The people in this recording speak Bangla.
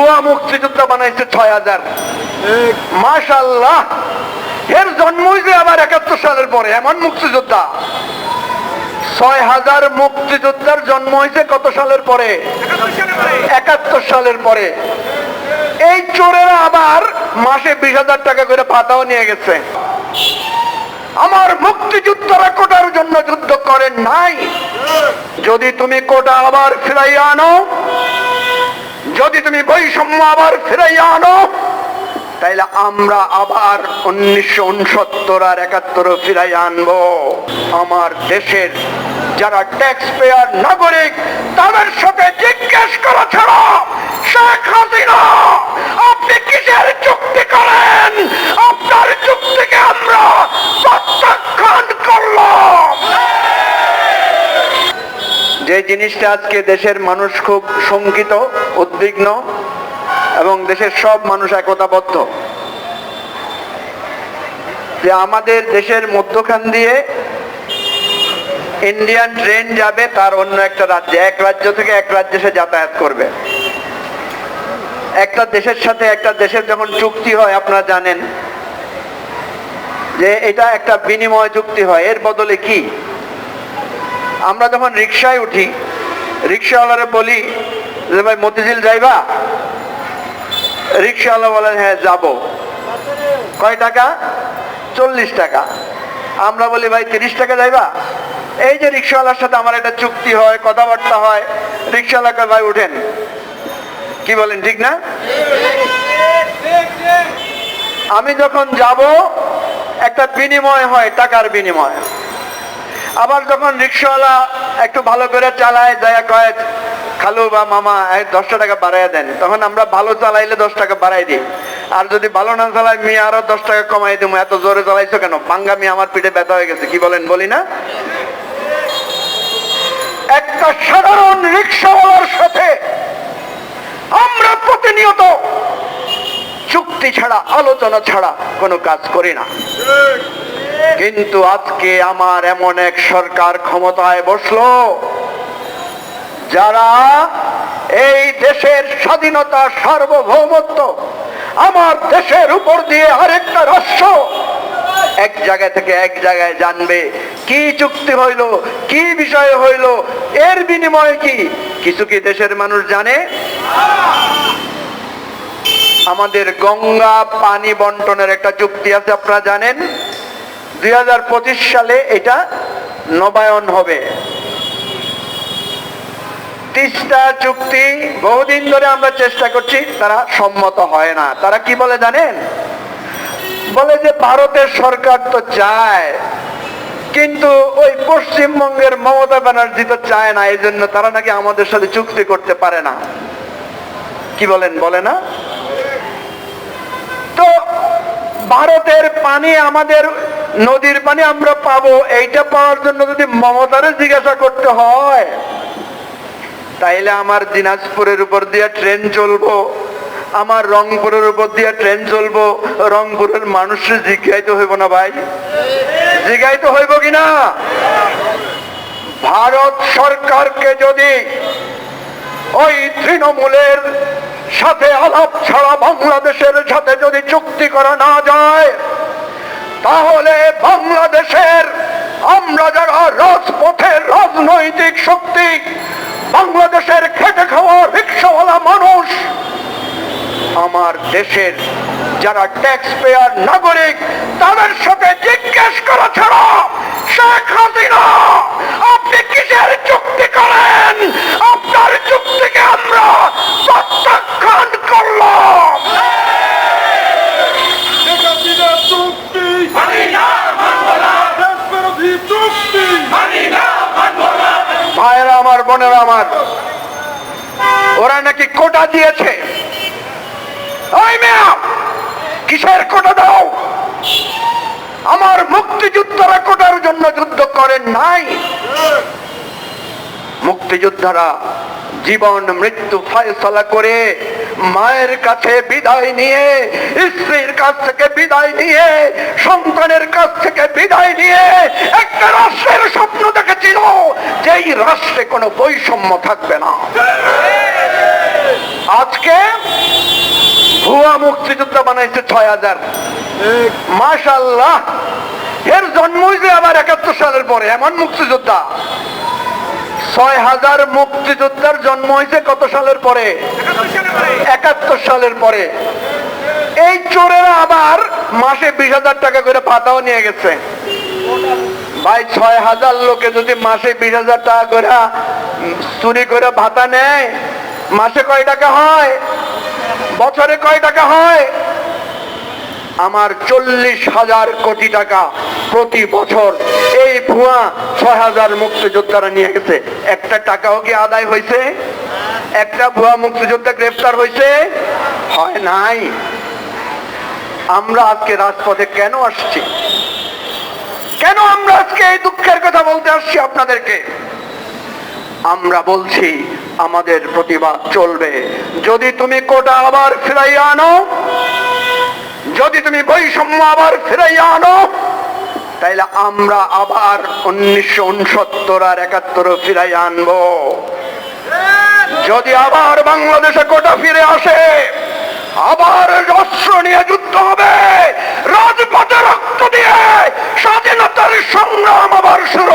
ভুয়া মুক্তিযোদ্ধা বানাইছে ছয় হাজার। মাশাল্লাহ এর জন্ম হয়েছে আবার একাত্তর সালের পরে এমন মুক্তিযোদ্ধা। ছয় হাজার মুক্তিযোদ্ধার জন্ম হয়েছে কত সালের পরে? একাত্তর সালের পরে। এই চোরেরা আবার মাসে বিশ হাজার টাকা করে ভাতাও নিয়ে গেছে। আমার মুক্তিযুদ্ধরা কোটার জন্য যুদ্ধ করেন নাই। যদি তুমি কোটা আবার ফিরাইয়া আনো যদি তুমি বৈষম্য আবার ফিরাইয়া আনো, তাইলে আমরা আবার উনিশশো উনসত্তর আর একাত্তর ফিরাই আনব। আমার দেশের যারা ট্যাক্স পেয়ার নাগরিক, তাদের সাথে জিজ্ঞেস করা ছাড়া। শেখ হাসিনা, আপনি কিসের চুক্তি করেন? আপনার চুক্তিকে আমরা প্রত্যাখ্যান করলাম। যে জিনিসটা আজকে দেশের মানুষ খুব শঙ্কিত উদ্বিগ্ন এবং দেশের সব মানুষ একতাবদ্ধ। যে আমাদের দেশের মধ্যখান দিয়ে ইন্ডিয়ান ট্রেন যাবে, তার অন্য একটা রাজ্যে। এক রাজ্য থেকে এক রাজ্যে সে যাতায়াত করবে। একটা দেশের সাথে একটা দেশের যখন চুক্তি হয়, আপনারা জানেন যে এটা একটা বিনিময় চুক্তি হয়। এর বদলে কি? আমরা যখন রিক্সায় উঠি রিক্সাওয়ালারে বলি যে ভাই মতিঝিল যাইবা? রিক্সাওয়ালা বলেন হ্যাঁ যাব। কয় টাকা? চল্লিশ টাকা। আমরা বলি, ভাই, তিরিশ টাকা যাইবা? এই যে রিক্সাওয়ালার সাথে আমার একটা চুক্তি হয়, কথাবার্তা হয় রিক্সাওয়ালাকে ভাই, উঠেন। কি বলেন, ঠিক না? আমি যখন যাব, একটা বিনিময় হয়, টাকার বিনিময়। আবার যখন রিক্সাওয়ালা একটু ভালো করে চালায় যায় কয় খালু বা মামা দশটা টাকা বাড়াই দেন। তখন আমরা ভালো চালাইলে দশ টাকা বাড়াই দিই। আর যদি ভালো না চালাই মেয়ে আরও দশ টাকা কমাই দেবো এত জোরে চালাইছো কেন? পাঙ্গা আমার পিঠে ব্যথা হয়ে গেছে, কি বলেন, বলি না? একটা সাধারণ রিক্সাওয়ালার সাথে আমরা প্রতিনিয়ত চুক্তি ছাড়া, আলোচনা ছাড়া কোনো কাজ করি না। কিন্তু আজকে আমার এমন এক সরকার ক্ষমতায় বসল। যারা এই দেশের স্বাধীনতা, সার্বভৌমত্ব আমার দেশের উপর দিয়ে আরেকটা রাষ্ট্র এক জায়গা থেকে এক জায়গায় জানবে। কি চুক্তি হইল, কি বিষয় হইল, এর বিনিময়ে কি? কিছু কি দেশের মানুষ জানে? আমাদের গঙ্গা পানি বন্টনের একটা চুক্তি আছে, আপনারা জানেন? দুই হাজার পঁচিশ সালে এটা নবায়ন হবে। তিস্তা চুক্তি বহুদিন ধরে আমরা চেষ্টা করছি, তারা সম্মত হয় না। তারা কি বলে জানেন? বলে যে ভারতের সরকার তো চায়, কিন্তু ওই পশ্চিমবঙ্গের মমতা ব্যানার্জি তো চায় না এই জন্য তারা নাকি আমাদের সাথে চুক্তি করতে পারে না। কি বলেন, বলে না? তো ভারতের পানি আমাদের নদীর পানি আমরা পাবো, এইটা পাওয়ার জন্য যদি মমতারে জিজ্ঞাসা করতে হয় তাইলে আমার দিনাজপুরের উপর দিয়ে ট্রেন চলবো, আমার রংপুরের উপর দিয়ে ট্রেন চলবো, রংপুরের মানুষের জিজ্ঞাইতে হইব না ভাই? জিজ্ঞাইতে হইব কিনা ভারত সরকারকে যদি ওই তৃণমূলের সাথে আলাপ ছাড়া বাংলাদেশের সাথে যদি চুক্তি করা না যায়, তাহলে বাংলাদেশের আমরা যারা দেশের যারা ট্যাক্স পেয়ার নাগরিক তাদের সাথে জিজ্ঞেস করা ছাড়া শেখ হাসিনা আপনি কিসের চুক্তি করেন? আপনার চুক্তিকে আমরা প্রত্যাখ্যান করলাম। চুক্তি। চুক্তি। ভাইয়েরা আমার বোনেরা আমার ওরা নাকি কোটা দিয়েছে? কিসের কোটা দাও? আমার মুক্তিযুদ্ধরা কোটার জন্য যুদ্ধ করেন নাই। মুক্তিযোদ্ধারা জীবন, মৃত্যু, ফয়সলা করে মায়ের কাছে বিদায় নিয়ে, স্ত্রীর কাছ থেকে বিদায় নিয়ে, সন্তানের কাছ থেকে বিদায় নিয়ে একটা রাষ্ট্রের স্বপ্ন দেখেছিল, যেই রাষ্ট্রে কোনো বৈষম্য থাকবে না। আজকে ভুয়া মুক্তিযোদ্ধা বানাইছে ছয় হাজার। মাশাল্লাহ এর জন্ম হয়েছে আবার একাত্তর সালের পরে এমন মুক্তিযোদ্ধা। ছয় হাজার মুক্তিযোদ্ধার জন্ম হয়েছে কত সালের পরে? একাত্তর সালের পরে। এই চোরেরা আবার মাসে বিশ হাজার টাকা করে ভাতাও নিয়ে গেছে। ভাই ছয় হাজার লোকে যদি মাসে বিশ হাজার টাকা করে চুরি করে ভাতা নেয় মাসে কয় টাকা হয়? বছরে কয় টাকা হয়? আমার চল্লিশ হাজার কোটি টাকা প্রতি বছর। এই ভুয়া ছয় হাজার মুক্তিযোদ্ধারা নিয়ে গেছে। একটা টাকাও কি আদায় হয়েছে? একটা ভুয়া মুক্তিযোদ্ধা গ্রেফতার হয়েছে? হয় নাই। আমরা আজকে রাজপথে কেন আসছি? কেন আমরা আজকে এই দুঃখের কথা বলতে আসছি আপনাদেরকে? আমরা বলছি আমাদের প্রতিবাদ চলবে। যদি তুমি কোটা আবার ফিরাইয়া আনো, যদি তুমি বৈষম্য আবার ফিরাইয়া আনো, তাইলে আমরা আবার উনিশশো উনসত্তর আর একাত্তর ফিরাই আনব। যদি আবার বাংলাদেশে কোটা ফিরে আসে, আবার অস্ত্র নিয়ে যুদ্ধ হবে, রাজপথে রক্ত দিয়ে স্বাধীনতার সংগ্রাম আবার শুরু